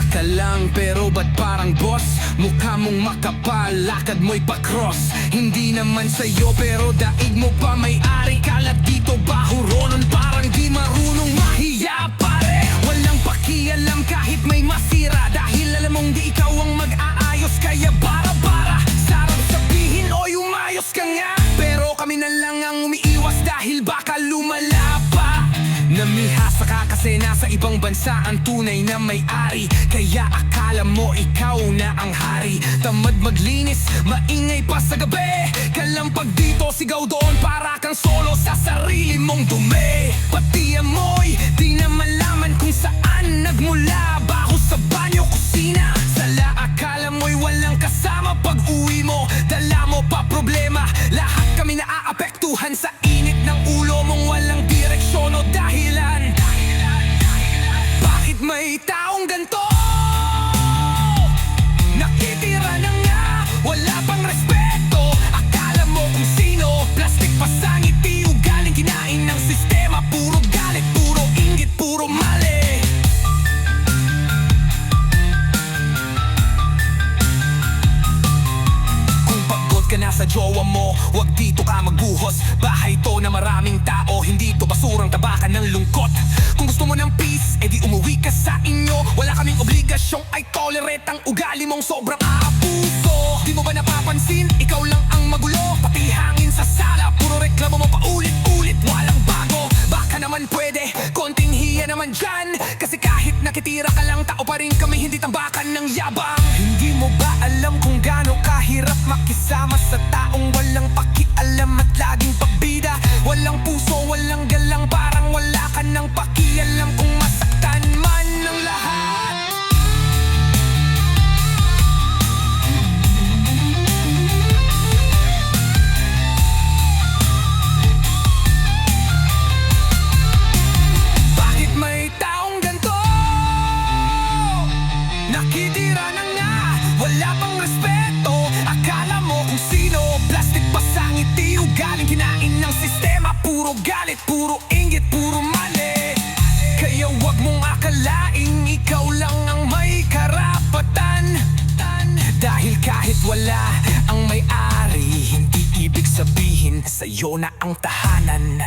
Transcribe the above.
Bulaklak ka lang pero ba't parang boss? Mukha mong makapal, lakad mo'y pa-cross Hindi naman sa'yo pero daig mo pa may ari Kalat dito ba huronon parang di marunong ka kasi nasa ibang bansa ang tunay na may-ari. Kaya akala mo ikaw na ang hari. Tamad maglinis, maingay pa sa gabi. Kalampag dito, sigaw doon para kang solo sa sarili mong dumi. Pati amoy, di na malaman kung saan nagmula jowa mo Huwag dito ka magbuhos. Bahay to na maraming tao Hindi to basurang tabakan ng lungkot. Kung gusto mo ng peace edi umuwi ka sa inyo. Wala kaming obligasyong ay tolerate Ang ugali mong sobrang aabuso. Di mo ba napapansin? Ikaw lang ang magulo? Pati hangin sa sala Puro reklamo mo paulit-ulit Walang bago. Baka naman pwede Konting hiya naman dyan. Kasi kahit nakitira ka lang Tao pa rin kami Hindi tambakan ng yabang. Hindi mo ba alam kung galang Parang wala ka ng pakialam Kung masaktan man ng lahat Bakit may taong ganito? Nakitira na nga, wala pang respeto Puro galit, puro inggit, puro mali. Kaya wag mong akalaing ikaw lang ang may karapatan. Dahil kahit wala ang may-ari Hindi ibig sabihin sa'yo na ang tahanan